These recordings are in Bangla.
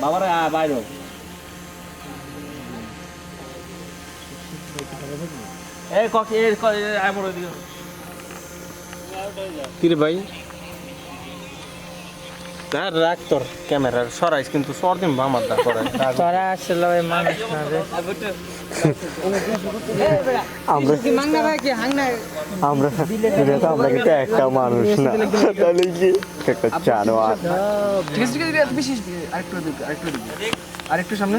বাবারা বাইর এই ককি এই আমার কিরে ভাই? না রাখ তোর ক্যামেরার সরাইস কিন্তু সর দিম আমার দা করে তোরা আসলে ওই মানুষ না রে। আমরা আমরা তো আমরা কিন্তু একটা মানুষ না। তাহলে কি? একটা জানোয়ার ঠিক আছে ঠিক আছে বেশি আরেকটু দিকে আরেকটু দিকে আরেকটু সামনে?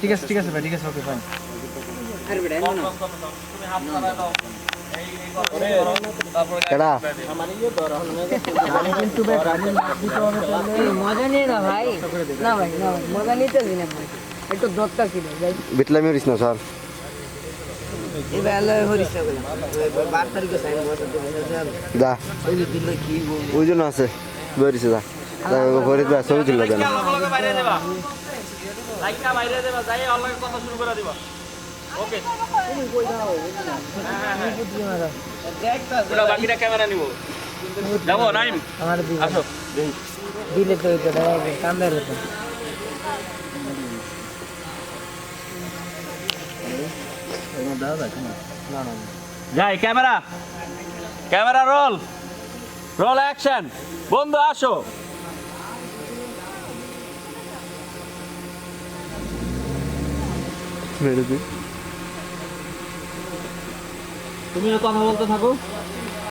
ঠিক আছে ঠিক আছে ভাই ঠিক আছে ওকে ফাইন কেডা মজা নিয়ে না ভাই। না ভাই না ভাই, মজা নিতে না ভাই। একটু দত্তা ছিল ভাই বিটলামি হরিস না স্যার? ওই জন্য আছে বেরিয়েছে যা। ফরিদ ভাই ছবি বাইরে দেবা লাইকা বাইরে দেবা যাই অনলাইন কথা শুরু করে দিবা। ওকে। পুরো বাকিটা ক্যামেরা নিব। যাব নাইম? আমার দিকে। আসো। দিলে তো এটা কামড়ে হতো যাই camera. Camera roll. Roll action. বন্ধু আসো। মেরে দিই তুমি কথা বলতে থাকো।